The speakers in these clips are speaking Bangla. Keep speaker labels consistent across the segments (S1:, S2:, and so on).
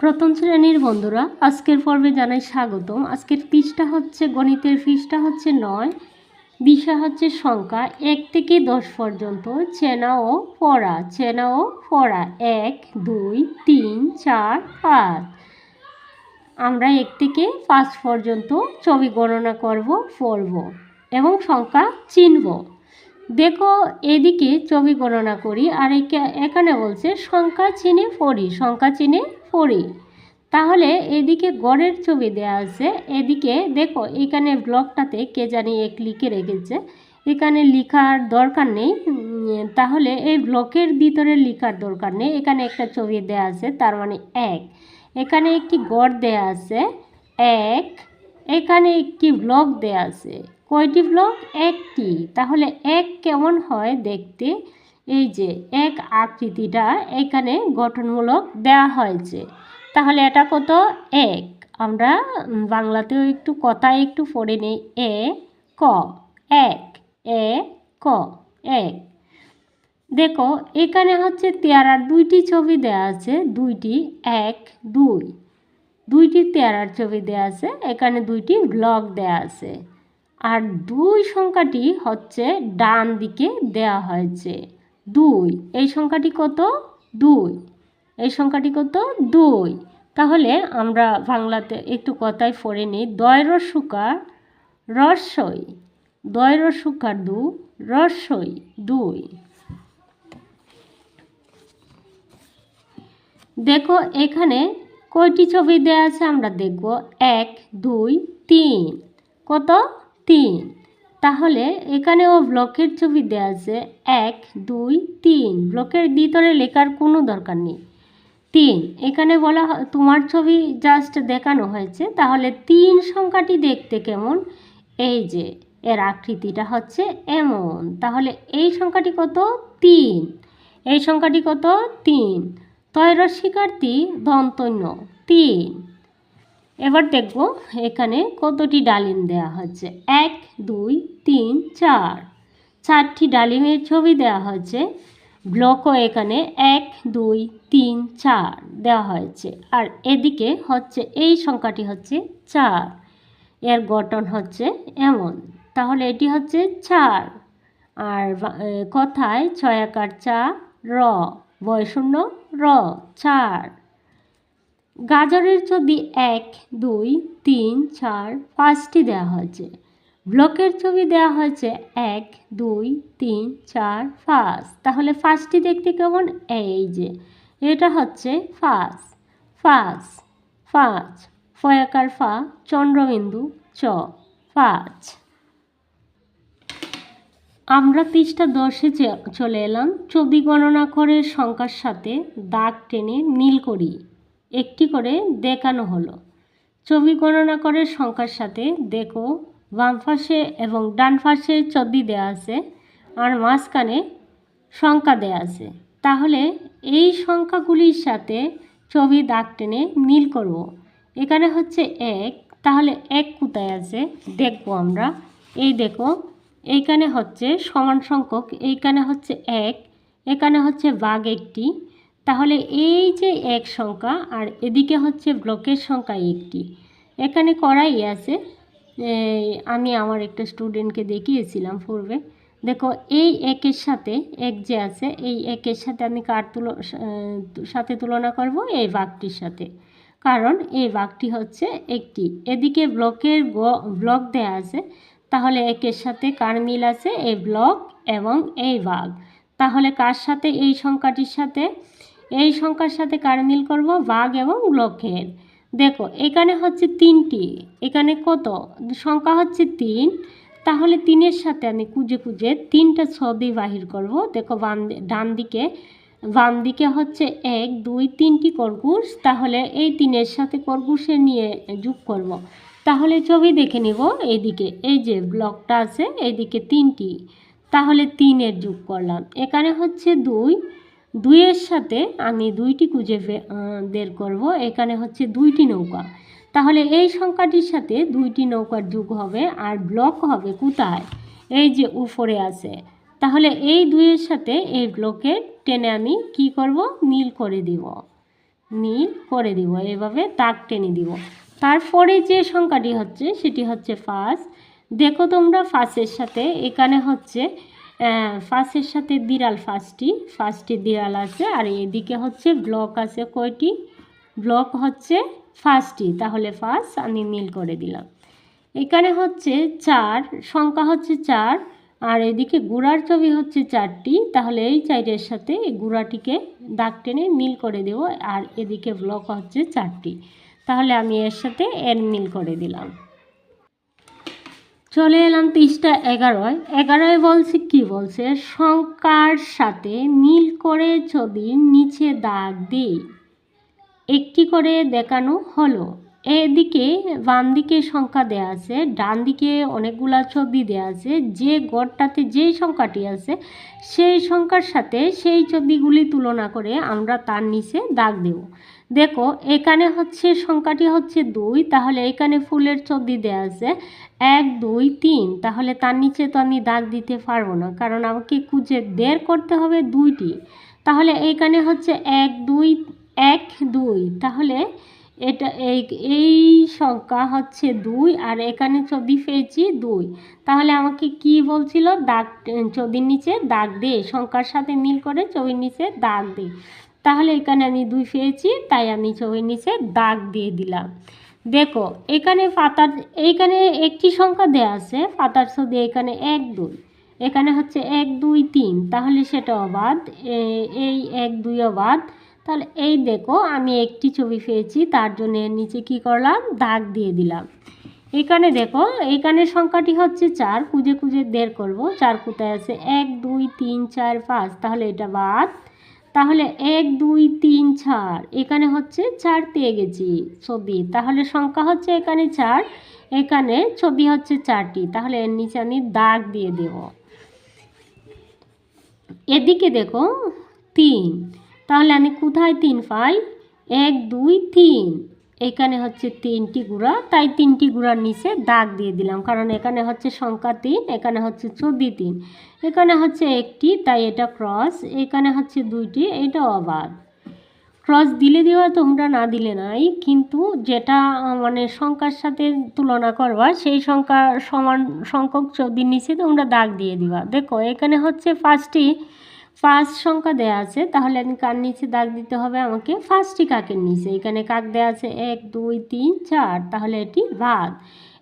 S1: প্রথম শ্রেণির বন্ধুরা, আজকের পর্বে জানাই স্বাগতম। আজকের পৃষ্ঠা হচ্ছে, গণিতের পৃষ্ঠা হচ্ছে নয়, বিষয় হচ্ছে সংখ্যা এক থেকে দশ পর্যন্ত, চেনা ও পড়া, চেনা ও পড়া এক, দুই, তিন, চার, পাঁচ। আমরা এক থেকে পাঁচ পর্যন্ত ছবি গণনা করব, পড়ব এবং সংখ্যা চিনব। দেখো, এদিকে ছবি গণনা করি, আর এখানে বলছে, সংখ্যা চিনে পড়ি, সংখ্যা চিনে পড়ি। তাহলে এদিকে গড়ের ছবি দেওয়া আছে। এদিকে দেখো, এখানে ব্লকটাতে কে জানি এক লিখে রেখেছে। এখানে লিখার দরকার নেই। তাহলে এই ব্লকের ভিতরে লিখার দরকার নেই। এখানে একটা ছবি দেওয়া আছে, তার মানে এক। এখানে একটি গড় দেওয়া আছে, এক। এখানে একটি ব্লক দেওয়া আছে। কয়টি ব্লক? একটি। তাহলে এক কেমন হয় দেখতে? এই যে এক আকৃতিটা এখানে গঠনমূলক দেওয়া হয়েছে। তাহলে এটা কত? এক। আমরা বাংলাতেও একটু কথায় একটু পড়ে নেই। এ, ক। এক। এ, ক। এক। দেখো, এখানে হচ্ছে তেয়ারার দুইটি ছবি দেয়া আছে। দুইটি, এক, দুই। দুইটি তেয়ারার ছবি দেয়া আছে। এখানে দুইটি ব্লক দেওয়া আছে। আর দুই সংখ্যাটি হচ্ছে ডান দিকে দেওয়া হয়েছে। দুই। এই সংখ্যাটি কত? দুই। এই সংখ্যাটি কত? দুই। তাহলে আমরা বাংলাতে একটু কথায় পড়ে নিই। দয় রসুকার রসই দয় রসুকার দু রসই দুই। দেখো এখানে কয়টি ছবি দেওয়া আছে আমরা দেখব? এক, দুই, তিন। কত? তিন। তাহলে এখানেও ব্লকের ছবি দেওয়া আছে এক, দুই, তিন। ব্লকের ভিতরে লেখার কোনো দরকার নেই। তিন, এখানে বলা তোমার ছবি জাস্ট দেখানো হয়েছে। তাহলে তিন সংখ্যাটি দেখতে কেমন? এই যে, এর আকৃতিটা হচ্ছে এমন। তাহলে এই সংখ্যাটি কত? তিন। এই সংখ্যাটি কত? তিন। তৈর শিকারটি দন্তন্য, তিন। এবার দেখব এখানে কতটি ডালিম দেওয়া হচ্ছে এক, দুই, তিন, চার। চারটি ডালিমের ছবি দেওয়া হয়েছে। ব্লকও এখানে এক, দুই, তিন, চার দেওয়া হয়েছে। আর এদিকে হচ্ছে, এই সংখ্যাটি হচ্ছে চার। এর গঠন হচ্ছে এমন। তাহলে এটি হচ্ছে চার। আর কথায় ছয় আকার চা র। বয়শূন্য র, চার। গাজরের ছবি এক, দুই, তিন, চার, পাঁচটি দেওয়া হয়েছে। ব্লকের ছবি দেওয়া হয়েছে এক, দুই, তিন, চার, পাঁচ। তাহলে ফার্স্টটি দেখতে কেমন? এই যে, এটা হচ্ছে পাঁচ। পাঁচ পাঁচ। ফয়াকার ফা, চন্দ্রবিন্দু চ, পাঁচ। আমরা পৃষ্ঠা দশে চলে এলাম। ছবি গণনা করে সংখ্যার সাথে দাগ টেনে নীল করি। একটি করে দেখানো হলো। ছবি গণনা করে সংখ্যার সাথে দেখো, বাম এবং ডান পাশে ছবি দেওয়া আছে আর মাঝখানে সংখ্যা দেওয়া আছে। তাহলে এই সংখ্যাগুলির সাথে ছবি দাগ টেনে নীল করব। এখানে হচ্ছে এক, তাহলে এক কোথায় আছে? দেখব আমরা। এই দেখো, এইখানে হচ্ছে সমান সংখ্যক, এইখানে হচ্ছে এক, এখানে হচ্ছে বাঘ একটি। তাহলে এই যে এক সংখ্যা আর এদিকে হচ্ছে ব্লকের সংখ্যা একটি। এখানে করাই আছে। আমি আমার একটা স্টুডেন্টকে দেখিয়েছিলাম পূর্বে। দেখো, এই একের সাথে এক যে আছে, এই একের সাথে আমি কার তুল সাথে তুলনা করব? এই বাঘটির সাথে। কারণ এই বাঘটি হচ্ছে একটি। এদিকে ব্লকের ব্লক দেয়া আছে। তাহলে একের সাথে কার মিল আছে? এই ব্লক এবং এই বাঘ। তাহলে কার সাথে এই সংখ্যাটির সাথে? এই সংখ্যার সাথে কার মিল করব? বাঘ এবং ব্লকের দেখো, এখানে হচ্ছে তিনটি। এখানে কত? সংখ্যা হচ্ছে তিন। তাহলে তিনের সাথে আমি খুঁজে খুঁজে তিনটা ছবি বাহির করব। দেখো, বাম ডান দিকে, বাম দিকে হচ্ছে এক, দুই, তিনটি কর্কুশ। তাহলে এই তিনের সাথে কর্কুশে নিয়ে যোগ করব। তাহলে ছবি দেখে নিব এইদিকে এই যে ব্লকটা আছে এইদিকে তিনটি। তাহলে তিনের যোগ করলাম। এখানে হচ্ছে দুই দুইয়ের সাথে আমি দুইটি খুঁজে বের করব। এখানে হচ্ছে দুইটি নৌকা। তাহলে এই সংখ্যাটির সাথে দুইটি নৌকার যোগ হবে আর ব্লক হবে কোথায়? এই যে উপরে আছে। তাহলে এই দুইয়ের সাথে এই ব্লকে টেনে আমি কি করব? নীল করে দিব। নীল করে দিব। এভাবে তাক টেনে দিব। তারপরে যে সংখ্যাটি হচ্ছে, সেটি হচ্ছে ফাঁস দেখো তোমরা ফাঁসের সাথে। এখানে হচ্ছে ফাঁসের সাথে দিরাল ফার্স্টটি ফার্স্টটি দিরাল আছে আর এদিকে হচ্ছে ব্লক আছে কয়টি? ব্লক হচ্ছে ফার্স্টটি তাহলে ফার্স্ট আমি মিল করে দিলাম। এখানে হচ্ছে চার, সংখ্যা হচ্ছে চার আর এদিকে গুড়ার ছবি হচ্ছে চারটি, তাহলে এই চাইটের সাথে গুড়াটিকে দাগ টেনে মিল করে দেব আর এদিকে ব্লক হচ্ছে চারটি। তাহলে আমি এর সাথে এর মিল করে দিলাম। চলে এলাম তিরিশটা এগারোয়। এগারোয় বলছে কি বলছে? সংখ্যার সাথে নীল করে ছবির নিচে দাগ দিই, একটি করে দেখানো হলো। এদিকে বাম দিকে সংখ্যা দেয়া আছে, ডান দিকে অনেকগুলা ছবি দেয়া আছে। যে গড়টাতে যেই সংখ্যাটি আছে, সেই সংখ্যার সাথে সেই ছবিগুলি তুলনা করে আমরা তার নিচে দাগ দেব। দেখো, এখানে হচ্ছে সংখ্যাটি হচ্ছে দুই, তাহলে এখানে ফুলের ছবি দেয়া আছে, এক, দুই, তিন। তাহলে তার নিচে তো আমি দাগ দিতে পারব না, কারণ আমাকে খুঁজে বের করতে হবে দুইটি। তাহলে এইখানে হচ্ছে এক, দুই এক, দুই। তাহলে এটা এই এই সংখ্যা হচ্ছে দুই, আর এখানে চদি পেয়েছি দুই। তাহলে আমাকে কি বলছিল? দাগ চদির নিচে দাগ দে, সংখ্যার সাথে মিল করে ছবির নিচে দাগ দে। তাহলে এখানে আমি দুই পেয়েছি তাই আমি ছবির নিচে দাগ দিয়ে দিলাম। দেখো, এখানে পাতার এইখানে একটি সংখ্যা দেয়া আছে, পাতার ছবি এখানে এক, দুই। এখানে হচ্ছে এক, দুই, তিন। তাহলে সেটা অবাধ এই এক, দুই অবাধ। তাহলে এই দেখো, আমি একটি ছবি পেয়েছি তার জন্য এর নিচে কি করলাম? দাগ দিয়ে দিলাম। এখানে দেখো এইখানে সংখ্যাটি হচ্ছে চার, খুঁজে খুঁজে বের করব। চার কোথায় আছে? এক, দুই, তিন, চার, পাঁচ। তাহলে এটা বাদ। তাহলে এক, দুই, তিন, চার। এখানে হচ্ছে চার পেয়ে গেছি ছবি। তাহলে সংখ্যা হচ্ছে এখানে চার, এখানে ছবি হচ্ছে চারটি। তাহলে এর নিচে আমি দাগ দিয়ে দেব। এদিকে দেখো, তিন। তাহলে আমি কোথায় তিন পাই? এক, দুই, তিন। এখানে হচ্ছে তিনটি গুঁড়া, তাই তিনটি গুঁড়ার নিচে দাগ দিয়ে দিলাম, কারণ এখানে হচ্ছে সংখ্যা তিন, এখানে হচ্ছে চব্বি তিন। এখানে হচ্ছে একটি, তাই এটা ক্রস, এখানে হচ্ছে দুইটি, এটা অবাধ ক্রস দিলে দেওয়া তোমরা না দিলে নাই, কিন্তু যেটা মানে সংখ্যার সাথে তুলনা করবা, সেই সংখ্যা সমান সংখ্যক চব্বির নিচে তোমরা দাগ দিয়ে দিবা। দেখো, এখানে হচ্ছে ফার্স্টটি ফার্স্ট সংখ্যা দেওয়া আছে, তাহলে আমি কার নিচে দাগ দিতে হবে? আমাকে ফার্স্টটি কাকের নিচে। এখানে কাক দেওয়া আছে এক, দুই, তিন, চার, তাহলে এটি ভাগ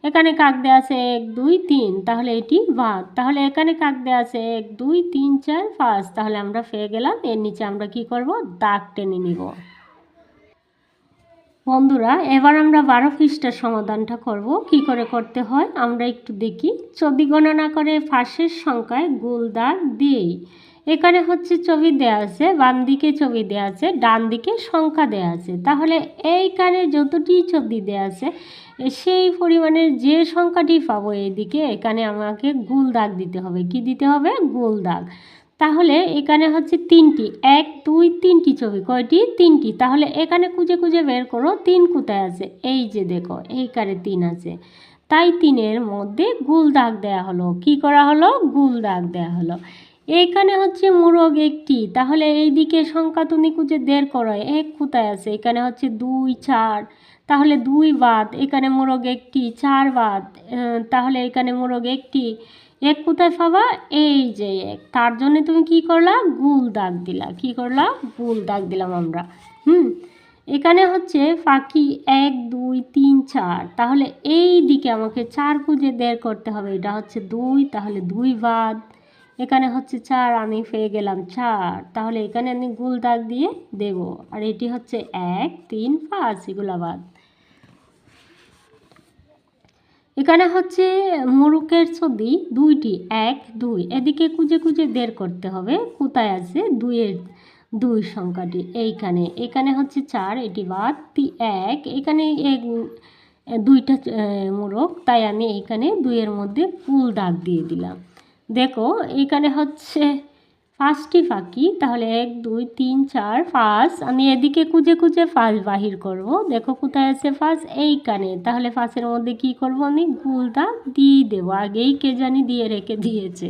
S1: এখানে কাক দেওয়া আছে এক, দুই, তিন, তাহলে এটি ভাগ তাহলে এখানে কাক দেওয়া আছে এক, দুই, তিন, চার, পাঁচ, তাহলে আমরা পেয়ে গেলাম। এর নিচে আমরা কি করব? দাগ টেনে নিব। বন্ধুরা, এবার আমরা বারো পৃষ্ঠার সমাধানটা করব। কি করে করতে হয়? আমরা একটু দেখি। ছবি গণনা করে ফাঁসের সংখ্যায় গোল দাগ দিই এখানে হচ্ছে ছবি দেওয়া আছে, বাম দিকে ছবি দেওয়া আছে, ডান দিকে সংখ্যা দেয়া আছে। তাহলে এইখানে যতটি ছবি দেওয়া আছে সেই পরিমাণের যে সংখ্যাটি পাবো এইদিকে, এখানে আমাকে গুল দাগ দিতে হবে। কি দিতে হবে? গুল দাগ। তাহলে এখানে হচ্ছে তিনটি, এক, দুই, তিনটি ছবি। কয়টি? তিনটি। তাহলে এখানে খুঁজে খুঁজে বের করো, তিন কোথায় আছে? এই যে দেখো, এইখানে তিন আছে। তাই তিনের মধ্যে গুল দাগ দেয়া হলো। কি করা হলো? গুল দাগ দেয়া হলো। এইখানে হচ্ছে মোরগ একটি। তাহলে এই দিকে সংখ্যা তুমি খুঁজে দের করো, এক কোথায় আছে? এখানে হচ্ছে দুই, চার। তাহলে দুই বাদ, এখানে মোরগ একটি, চার বাদ। তাহলে এখানে মোরগ একটি। এক কোথায় পাবা? এই যে এক। তার জন্য তুমি কি করলা? গুল দাগ দিলা। কি করলা? গুল দাগ দিলাম আমরা। হুম? এখানে হচ্ছে ফাঁকি এক, দুই, তিন, চার। তাহলে এই দিকে আমাকে চার খুঁজে বের করতে হবে। এটা হচ্ছে দুই, তাহলে দুই বাদ। এখানে হচ্ছে চার, আমি পেয়ে গেলাম চার। তাহলে এখানে আমি গুল দাগ দিয়ে দেব। আর এটি হচ্ছে এক, তিন, পাঁচ, এগুলো এখানে হচ্ছে মুরুকের ছবি দুইটি, এক, দুই। এদিকে খুঁজে খুঁজে বের করতে হবে, কোথায় আছে দুইয়ের দুই সংখ্যাটি? এইখানে। এখানে হচ্ছে চার, এটি বাদ। এক। এখানে এক, দুইটা মোরগ তাই আমি এইখানে দুইয়ের মধ্যে ফুল দাগ দিয়ে দিলাম। দেখো এখানে হচ্ছে পাঁচটি ফাঁকি তাহলে এক, দুই, তিন, চার, পাঁচ। আমি এদিকে কুজে কুজে ফাঁস বাহির করব। দেখো কোথায় আছে ফাঁস এইখানে। তাহলে ফাঁসের মধ্যে কি করব আমি? গুলটা দিয়ে দেবো। আগেই কে জানি দিয়ে রেখে দিয়েছে।